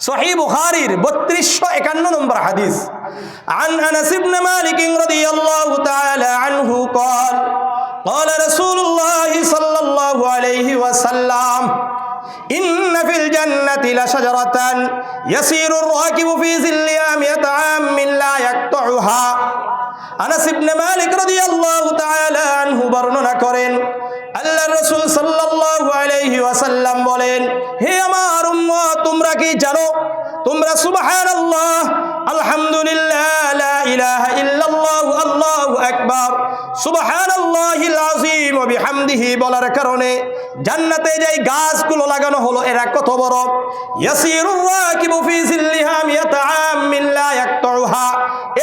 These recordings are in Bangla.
সহি বুখারির বত্রিশশো একান্ন নম্বর হাদিস عن أنس بن مالك رضي الله تعالى عنه قال قال رسول الله صلى الله عليه وسلم إن في الجنة لشجرة يسير الراكب في ظلها مئة عام لا يقطعها আনাস ইবনে মালিক রাদিয়াল্লাহু তাআলা আনহু বর্ণনা করেন তোমরা কি জানো? তোমরা সুবহানাল্লাহ, আলহামদুলিল্লাহ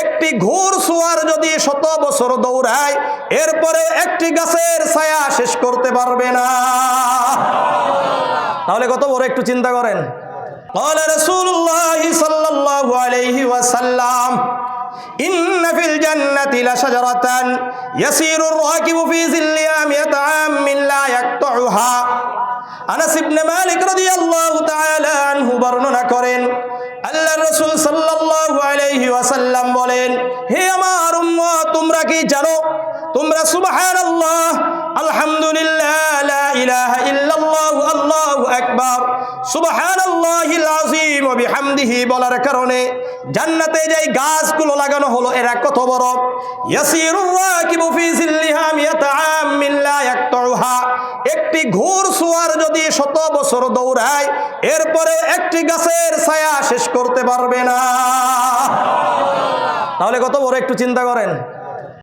একটি ঘোর সোয়ার যদি শত বছর দৌড়ায়, এরপরে একটি গাছের ছায়া শেষ করতে পারবে না। তাহলে কত বড় একটু চিন্তা করেন। قال رسول الله صلى الله عليه وسلم إن في الجنة لشجرة يسير الراكب في ظلها مئة عام لا يقطعها আনাস ইবনে মালিক রাদিয়াল্লাহু তাআলা আনহু বর্ণনা করেন আল্লাহর রাসূল সাল্লাল্লাহু আলাইহি ওয়াসাল্লাম বলেন হে আমার উম্মত তোমরা কি জানো তোমরা সুবহানাল্লাহ আকবার সুবহানাল্লাহিল আযীম ওয়া বিহামদিহি বলার কারণে জান্নাতে গাছগুলো লাগানো হলো, এরা কত বড়? ইয়াসিরুর রাকিবু ফি জিল্লিহা মিয়াতা আমিন লা ইয়াকতাউহা। একটি ঘোর সোয়ার যদি শত বছর দৌড়ায়, এরপরে একটি গাছের ছায়া শেষ করতে পারবে না। তাহলে কত বড় একটু চিন্তা করেন।